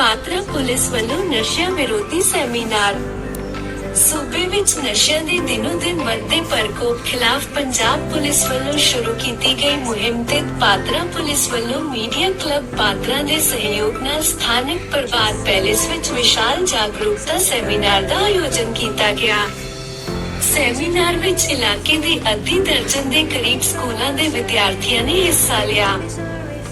Patra police ਵੱਲੋਂ ਨਸ਼ਿਆਂ ਵਿਰੋਧੀ ਸੈਮੀਨਾਰ। ਸੂਬੇ ਵਿੱਚ ਨਸ਼ਿਆਂ ਦੇ ਦਿਨੋ ਦਿਨ ਵੱਧਦੇ ਪ੍ਰਕੋਪ ਖਿਲਾਫ ਪੰਜਾਬ ਪੁਲਿਸ ਵੱਲੋਂ ਸ਼ੁਰੂ ਕੀਤੀ ਗਈ ਮੁਹਿੰਮ ਤੇ ਪਾਤਰਾ ਪੁਲਿਸ ਵੱਲੋਂ ਮੀਡੀਆ ਕਲੱਬ ਪਾਤਰਾ ਦੇ ਸਹਿਯੋਗ ਨਾਲ ਸਥਾਨਕ ਪ੍ਰਭਾਤ ਪੈਲੇਸ ਵਿੱਚ ਵਿਸ਼ਾਲ ਜਾਗਰੂਕਤਾ ਸੈਮੀਨਾਰ ਦਾ ਆਯੋਜਨ ਕੀਤਾ ਗਿਆ। ਸੈਮੀਨਾਰ ਵਿੱਚ ਇਲਾਕੇ ਦੇ ਅੱਧੀ ਦਰਜਨ ਦੇ ਕਰੀਬ ਸਕੂਲਾਂ ਦੇ ਵਿਦਿਆਰਥੀਆਂ ਨੇ ਹਿੱਸਾ ਲਿਆ।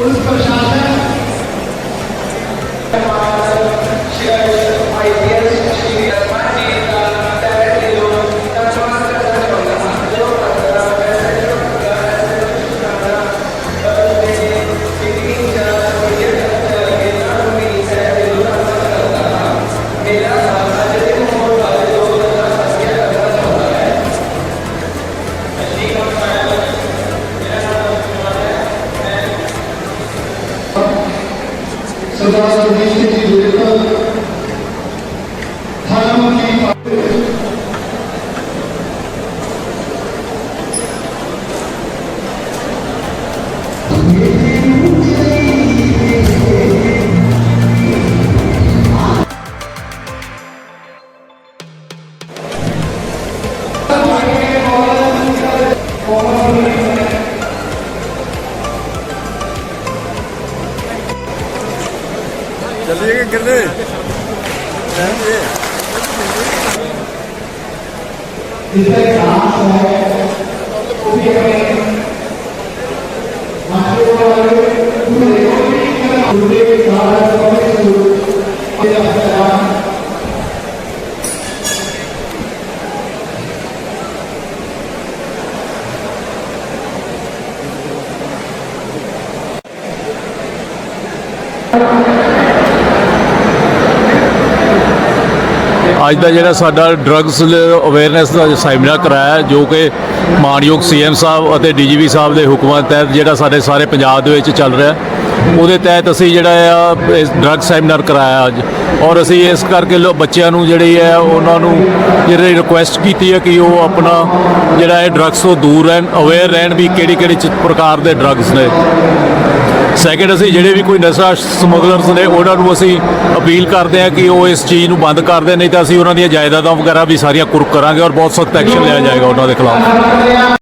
ਪੁਲਿਸ ਪ੍ਰਸ਼ਾਸਨ Nós turísticos ஜல்லியங்கிறது Thank you. ਅੱਜ ਦਾ ਜਿਹੜਾ ਸਾਡਾ ਡਰੱਗਸ ਅਵੇਅਰਨੈਸ ਦਾ ਸੈਮੀਨਾਰ ਕਰਾਇਆ ਜੋ ਕਿ ਮਾਨਯੋਗ ਸੀਐਮ ਸਾਹਿਬ ਅਤੇ ਡੀਜੀਪੀ ਸਾਹਿਬ ਦੇ ਹੁਕਮਾਂ ਤਹਿਤ ਜਿਹੜਾ ਸਾਡੇ ਸਾਰੇ ਪੰਜਾਬ ਦੇ ਵਿੱਚ ਚੱਲ ਰਿਹਾ ਉਹਦੇ ਤਹਿਤ ਅਸੀਂ ਜਿਹੜਾ ਆ, ਇਸ ਡਰੱਗ ਸੈਮੀਨਾਰ ਕਰਾਇਆ ਅੱਜ। ਔਰ ਅਸੀਂ ਇਸ ਕਰਕੇ ਲੋ, ਬੱਚਿਆਂ ਨੂੰ ਜਿਹੜੀ ਹੈ, ਉਹਨਾਂ ਨੂੰ ਜਿਹੜੀ ਰਿਕੁਐਸਟ ਕੀਤੀ ਹੈ ਕਿ ਉਹ ਆਪਣਾ ਜਿਹੜਾ ਇਹ ਡਰੱਗਸ ਤੋਂ ਦੂਰ ਰਹਿਣ ਅਵੇਅਰ ਰਹਿਣ ਵੀ ਕਿਹੜੀ ਕਿਹੜੀ ਚ- ਪ੍ਰਕਾਰ ਦੇ ਡਰੱਗਸ ਨੇ। ਸੈਕਿੰਡ ਅਸੀਂ ਜਿਹੜੇ ਵੀ ਕੋਈ ਨਸ਼ਾ ਸਮਗਲਰਸ ਨੇ, ਉਹਨਾਂ ਨੂੰ ਅਸੀਂ ਅਪੀਲ ਕਰਦੇ ਹਾਂ ਕਿ ਉਹ ਇਸ ਚੀਜ਼ ਨੂੰ ਬੰਦ ਕਰ ਦੇਣ, ਨਹੀਂ ਤਾਂ ਅਸੀਂ ਉਹਨਾਂ ਦੀਆਂ ਜਾਇਦਾਦਾਂ ਵਗੈਰਾ ਵੀ ਸਾਰੀਆਂ ਕੁਰਕ ਕਰਾਂਗੇ ਔਰ ਬਹੁਤ ਸਖਤ ਐਕਸ਼ਨ ਲਿਆ ਜਾਏਗਾ ਉਹਨਾਂ ਦੇ ਖਿਲਾਫ।